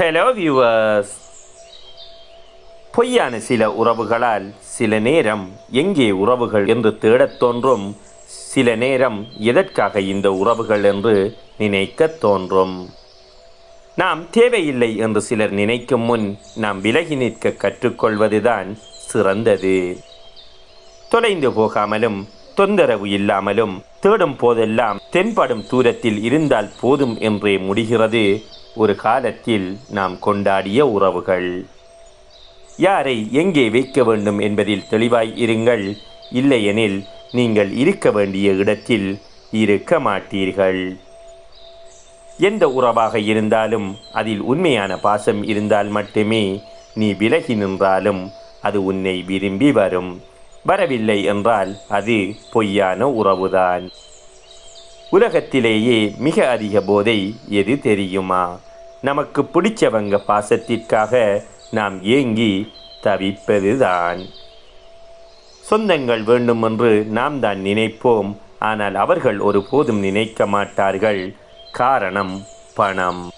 Hello viewers பொய்யான சில உறவுகளால் சில நேரம் எங்கே உறவுகள் என்று தேடத் தோன்றும் சில நேரம் எதற்காக இந்த உறவுகள் என்று நினைக்கத் தோன்றும். நாம் தேவையில்லை என்று சிலர் நினைக்கும் முன் நாம் விலகி நிற்க கற்றுக்கொள்வதுதான் சிறந்தது. தொலைந்து போகாமலும் தொந்தரவு இல்லாமலும் தேடும் போதெல்லாம் தென்படும் தூரத்தில் இருந்தால் போதும் என்றே முடிகிறது ஒரு காலத்தில் நாம் கொண்டாடிய உறவுகள். யாரை எங்கே வைக்க வேண்டும் என்பதில் தெளிவாய் இருங்கள். இல்லையெனில் நீங்கள் இருக்க வேண்டிய இடத்தில் இருக்க மாட்டீர்கள். எந்த உறவாக இருந்தாலும் அதில் உண்மையான பாசம் இருந்தால் மட்டுமே நீ விலகி நின்றாலும் அது உன்னை விரும்பி வரும். வரவில்லை என்றால் அது பொய்யான உறவுதான். உலகத்திலேயே மிக அதிக போதை எது தெரியுமா? நமக்கு பிடிச்சவங்க பாசத்திற்காக நாம் ஏங்கி தவிப்பதுதான். சொந்தங்கள் வேண்டும் என்று நாம் தான் நினைப்போம். ஆனால் அவர்கள் ஒருபோதும் நினைக்க மாட்டார்கள். காரணம் பணம்.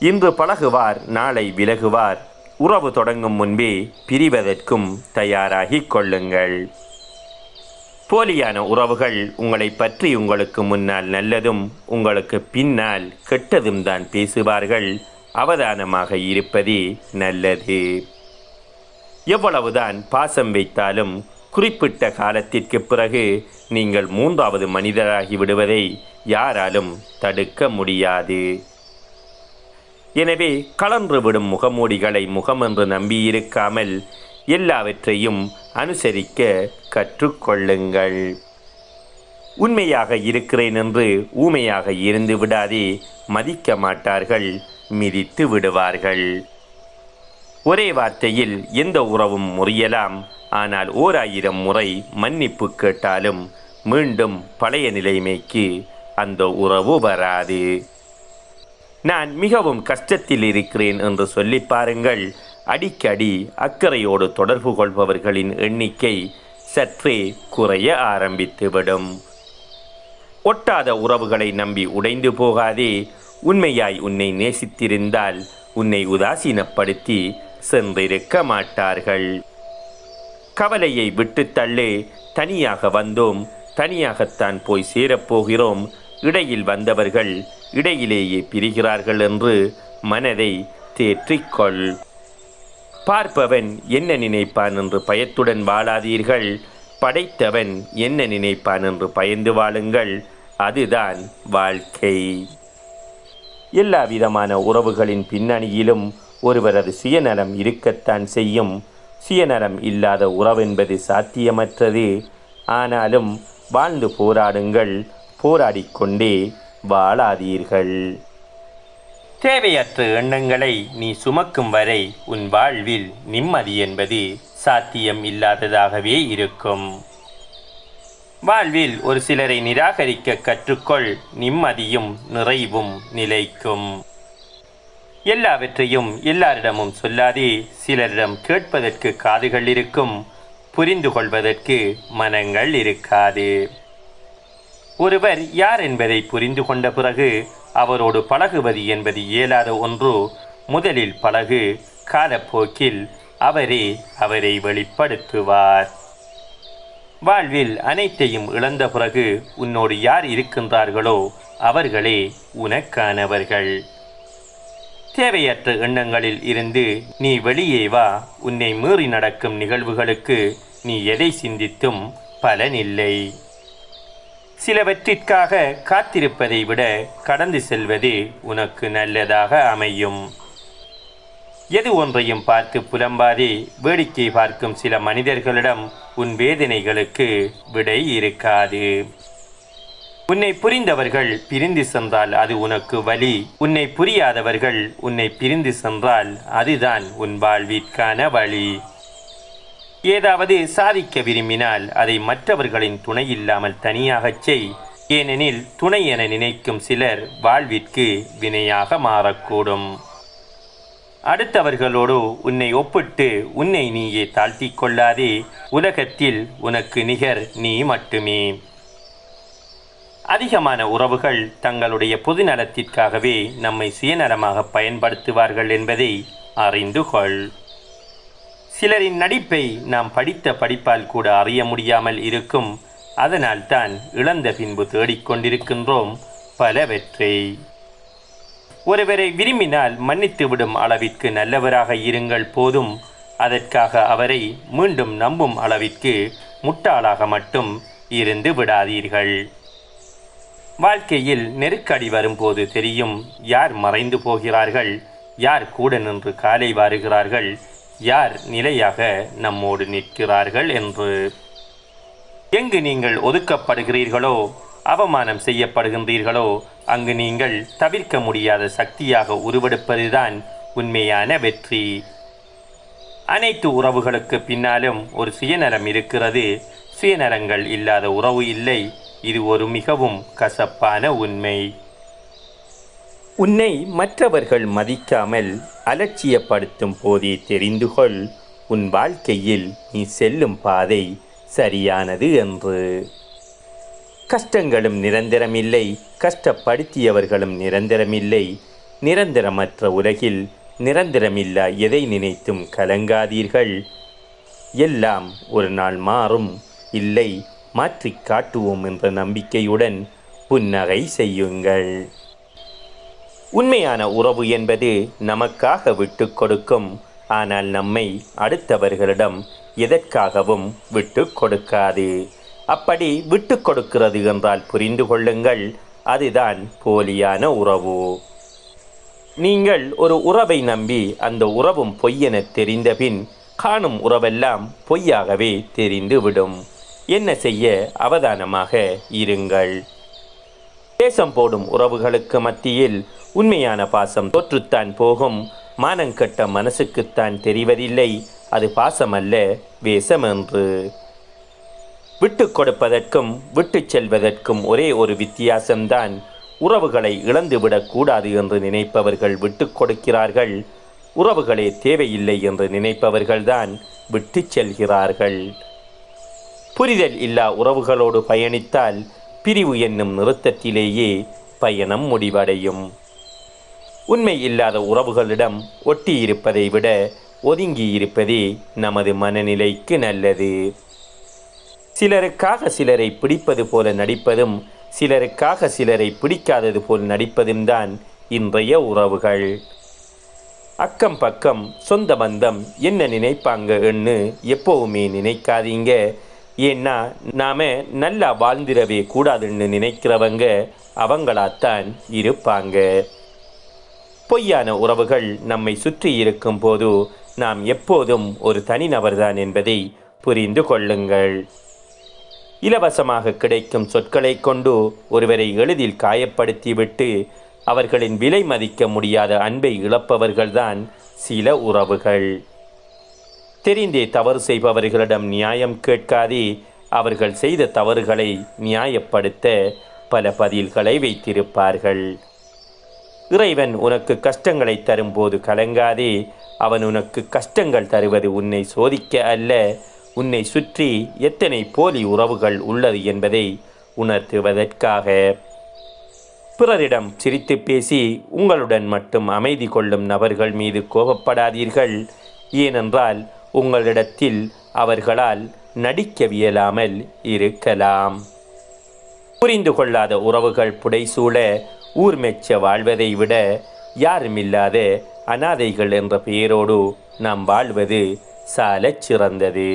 இன்று பழகுவார் நாளை விலகுவார். உறவு தொடங்கும் முன்பே பிரிவதற்கும் தயாராகிக் கொள்ளுங்கள். போலியான உறவுகள் உங்களை பற்றி உங்களுக்கு முன்னால் நல்லதும் உங்களுக்கு பின்னால் கெட்டதும் தான் பேசுவார்கள். அவதானமாக இருப்பதே நல்லது. எவ்வளவுதான் பாசம் வைத்தாலும் குறிப்பிட்ட காலத்திற்கு பிறகு நீங்கள் மூன்றாவது மனிதராகி விடுவதை யாராலும் தடுக்க முடியாது. எனவே கலன்று விடும் முகமூடிகளை முகம் என்று நம்பியிருக்காமல் எல்லாவற்றையும் அனுசரிக்க கற்றுக்கொள்ளுங்கள். உண்மையாக இருக்கிறேன் என்று ஊமையாக இருந்து விடாதே மதிக்க மாட்டார்கள் மிதித்து விடுவார்கள். ஒரே வார்த்தையில் எந்த உறவும் முறியலாம். ஆனால் ஓர் ஆயிரம் முறை மன்னிப்பு கேட்டாலும் மீண்டும் பழைய நிலைமைக்கு அந்த உறவு வராது. நான் மிகவும் கஷ்டத்தில் இருக்கிறேன் என்று சொல்லி பாருங்கள். அடிக்கடி அக்கறையோடு தொடர்பு கொள்பவர்களின் எண்ணிக்கை சற்றே குறைய ஆரம்பித்துவிடும். ஒட்டாத உறவுகளை நம்பி உடைந்து போகாதே உண்மையாய் உன்னை நேசித்திருந்தால் உன்னை உதாசீனப்படுத்தி சென்றிருக்க மாட்டார்கள். கவலையை விட்டு தள்ளு தனியாக வந்தோம் தனியாகத்தான் போய் சேரப்போகிறோம் இடையில் வந்தவர்கள் இடையிலேயே பிரிகிறார்கள் என்று மனதை தேற்றிக்கொள் பார்ப்பவன் என்ன நினைப்பான் என்று பயத்துடன் வாழாதீர்கள். படைத்தவன் என்ன நினைப்பான் என்று பயந்து வாழுங்கள். அதுதான் வாழ்க்கை. எல்லா விதமான உறவுகளின் பின்னணியிலும் ஒருவரது சுயநலம் இருக்கத்தான் செய்யும். சுயநலம் இல்லாத உறவென்பது சாத்தியமற்றது. ஆனாலும் வாழ்ந்து போராடுங்கள். போராடிக்கொண்டே வாழாதீர்கள். தேவையற்ற எண்ணங்களை நீ சுமக்கும் வரை உன் வாழ்வில் நிம்மதி என்பது சாத்தியம் இல்லாததாகவே இருக்கும். வாழ்வில் ஒரு சிலரை நிராகரிக்க கற்றுக்கொள் நிம்மதியும் நிறைவும் நிலைக்கும். எல்லாவற்றையும் எல்லாரிடமும் சொல்லாதே சிலரிடம் கேட்பதற்கு காதுகள் இருக்கும் புரிந்து கொள்வதற்கு மனங்கள் இருக்காது. ஒருவர் யார் என்பதை புரிந்து கொண்ட பிறகு அவரோடு பழகுவது என்பது இயலாத ஒன்று. முதலில் பழகு காலப்போக்கில் அவரே அவரை வெளிப்படுத்துவார். வாழ்வில் அனைத்தையும் இழந்த பிறகு உன்னோடு யார் இருக்கின்றார்களோ அவர்களே உனக்கானவர்கள். தேவையற்ற எண்ணங்களில் இருந்து நீ வெளியே வா உன்னை மீறி நடக்கும் நிகழ்வுகளுக்கு நீ எதை சிந்தித்தும் பலனில்லை. சிலவற்றிற்காக காத்திருப்பதை விட கடந்து செல்வது உனக்கு நல்லதாக அமையும். எது ஒன்றையும் பார்த்து புலம்பாதே வேடிக்கை பார்க்கும் சில மனிதர்களிடம் உன் வேதனைகளுக்கு விடை இருக்காது. உன்னை புரிந்தவர்கள் பிரிந்து சென்றால் அது உனக்கு வலி. உன்னை புரியாதவர்கள் உன்னை பிரிந்து சென்றால் அதுதான் உன் வாழ்விற்கான வழி. ஏதாவது சாதிக்க விரும்பினால் அதை மற்றவர்களின் துணை இல்லாமல் தனியாகச் செய். ஏனெனில் துணை என நினைக்கும் சிலர் வாழ்விற்கு வினையாக மாறக்கூடும். அடுத்தவர்களோடு உன்னை ஒப்பிட்டு உன்னை நீயே தாழ்த்தி கொள்ளாதே. உலகத்தில் உனக்கு நிகர் நீ மட்டுமே. அதிகமான உறவுகள் தங்களுடைய பொதுநலத்திற்காகவே நம்மை சுயநலமாக பயன்படுத்துவார்கள் என்பதை அறிந்து கொள். சிலரின் நடிப்பை நாம் படித்த படிப்பால் கூட அறிய முடியாமல் இருக்கும். அதனால்தான் இழந்த பின்பு தேடிக்கொண்டிருக்கின்றோம் பலவற்றை. ஒருவரை விரும்பினால் மன்னித்து விடும் அளவிற்கு நல்லவராக இருங்கள் போதும். அதற்காக அவரை மீண்டும் நம்பும் அளவிற்கு முட்டாளாக மட்டும் இருந்து விடாதீர்கள். வாழ்க்கையில் நெருக்கடி வரும்போது தெரியும் யார் மறைந்து போகிறார்கள் யார் கூட நின்று காலை வாருகிறார்கள் யார் நிலையாக நம்மோடு நிற்கிறார்கள் என்று? எங்கு நீங்கள் ஒதுக்கப்படுகிறீர்களோ அவமானம் செய்யப்படுகின்றீர்களோ அங்கு நீங்கள் தவிர்க்க முடியாத சக்தியாக உருவெடுப்பதுதான் உண்மையான வெற்றி. அனைத்து உறவுகளுக்கு பின்னாலும் ஒரு சுயநலம் இருக்கிறது. சுயநலங்கள் இல்லாத உறவு இல்லை. இது ஒரு மிகவும் கசப்பான உண்மை. உன்னை மற்றவர்கள் மதிக்காமல் அலட்சியப்படுத்தும் போதே தெரிந்து கொள் உன் வாழ்க்கையில் நீ செல்லும் பாதை சரியானது என்று. கஷ்டங்களும் நிரந்தரமில்லை கஷ்டப்படுத்தியவர்களும் நிரந்தரமில்லை. நிரந்தரமற்ற உலகில் நிரந்தரமில்லா எதை நினைத்தும் கலங்காதீர்கள். எல்லாம் ஒரு நாள் மாறும் இல்லை மாற்றிக் காட்டுவோம் என்ற நம்பிக்கையுடன் புன்னகை செய்யுங்கள். உண்மையான உறவு என்பது நமக்காக விட்டு கொடுக்கும். ஆனால் நம்மை அடுத்தவர்களிடம் எதற்காகவும் விட்டு கொடுக்காது. அப்படி விட்டு கொடுக்கிறது என்றால் புரிந்து கொள்ளுங்கள். அதுதான் போலியான உறவு. நீங்கள் ஒரு உறவை நம்பி அந்த உறவும் பொய்யென தெரிந்தபின் காணும் உறவெல்லாம் பொய்யாகவே தெரிந்துவிடும் என்ன செய்ய அவதானமாக இருங்கள். தேசம் போடும் உறவுகளுக்கு மத்தியில் உண்மையான பாசம் தோற்றுத்தான் போகும். மானங்கெட்ட மனசுக்குத்தான் தெரிவதில்லை. அது பாசமல்ல வேஷமென்று விட்டு கொடுப்பதற்கும் விட்டு செல்வதற்கும் ஒரே ஒரு வித்தியாசம்தான். உறவுகளை இழந்துவிடக்கூடாது என்று நினைப்பவர்கள் விட்டு கொடுக்கிறார்கள். உறவுகளே தேவையில்லை என்று நினைப்பவர்கள்தான் விட்டு செல்கிறார்கள். புரிதல் இல்லா உறவுகளோடு பயணித்தால் பிரிவு என்னும் நிறுத்தத்திலேயே பயணம் முடிவடையும். உண்மை இல்லாத உறவுகளிடம் ஒட்டியிருப்பதை விட ஒதுங்கி இருப்பதே நமது மனநிலைக்கு நல்லது. சிலருக்காக சிலரை பிடிப்பது போல நடிப்பதும் சிலருக்காக சிலரை பிடிக்காதது போல் நடிப்பதும் தான் இன்றைய உறவுகள். அக்கம் பக்கம் சொந்த பந்தம் என்ன நினைப்பாங்க என்று எப்போவுமே நினைக்காதீங்க. ஏன்னா நாம நல்லா வாழ்ந்திடவே கூடாதுன்னு நினைக்கிறவங்க அவங்களாத்தான் இருப்பாங்க. பொய்யான உறவுகள் நம்மை சுற்றி இருக்கும் போது நாம் எப்போதும் ஒரு தனிநபர்தான் என்பதை புரிந்து கொள்ளுங்கள். இலவசமாக கிடைக்கும் சொற்களைக் கொண்டு ஒருவரை எளிதில் காயப்படுத்திவிட்டு அவர்களின் விலை மதிக்க முடியாத அன்பை இழப்பவர்கள்தான் சில உறவுகள். தெரிந்தே தவறு செய்பவர்களிடம் நியாயம் கேட்காதே அவர்கள் செய்த தவறுகளை நியாயப்படுத்த பல பதில்களை வைத்திருப்பார்கள். இறைவன் உனக்கு கஷ்டங்களை தரும்போது கலங்காதே. அவன் உனக்கு கஷ்டங்கள் தருவது உன்னை சோதிக்க அல்ல. உன்னை சுற்றி எத்தனை போலி உறவுகள் உள்ளது என்பதை உணர்த்துவதற்காக. பிறரிடம் சிரித்து பேசி உங்களுடன் மட்டும் அமைதி கொள்ளும் நபர்கள் மீது கோபப்படாதீர்கள். ஏனென்றால் உங்களிடத்தில் அவர்களால் நடிக்கவியலாமல் இருக்கலாம். புரிந்து கொள்ளாத உறவுகள் புடைசூழ ஊர் மெச்ச வாழ்வதை விட யாருமில்லாத அனாதைகள் என்ற பெயரோடு நாம் வாழ்வது சாலச் சிறந்தது.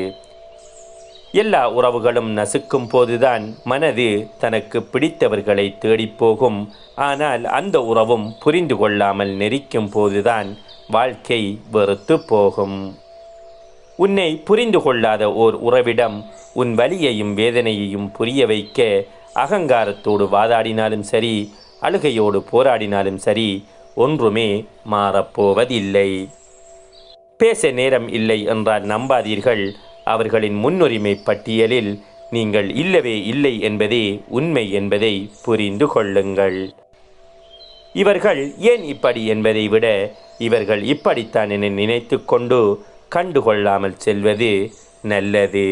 எல்லா உறவுகளும் நசுக்கும் போதுதான் மனது தனக்கு பிடித்தவர்களை தேடிப்போகும் ஆனால் அந்த உறவும் புரிந்து கொள்ளாமல் நெரிக்கும் போதுதான் வாழ்க்கை வெறுத்து போகும். உன்னை புரிந்து கொள்ளாத ஓர் உறவிடம் உன் வலியையும் வேதனையையும் புரிய வைக்க அகங்காரத்தோடு வாதாடினாலும் சரி அழுகையோடு போராடினாலும் சரி ஒன்றுமே மாறப்போவதில்லை. பேச நேரம் இல்லை என்றால் நம்பாதீர்கள். அவர்களின் முன்னுரிமை பட்டியலில் நீங்கள் இல்லவே இல்லை என்பதே உண்மை என்பதை புரிந்து கொள்ளுங்கள். இவர்கள் ஏன் இப்படி என்பதை விட இவர்கள் இப்படித்தான் என நினைத்து கொண்டு கண்டுகொள்ளாமல் செல்வது நல்லது.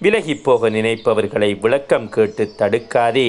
விலகிப்போக நினைப்பவர்களை விளக்கம் கேட்டு தடுக்காதே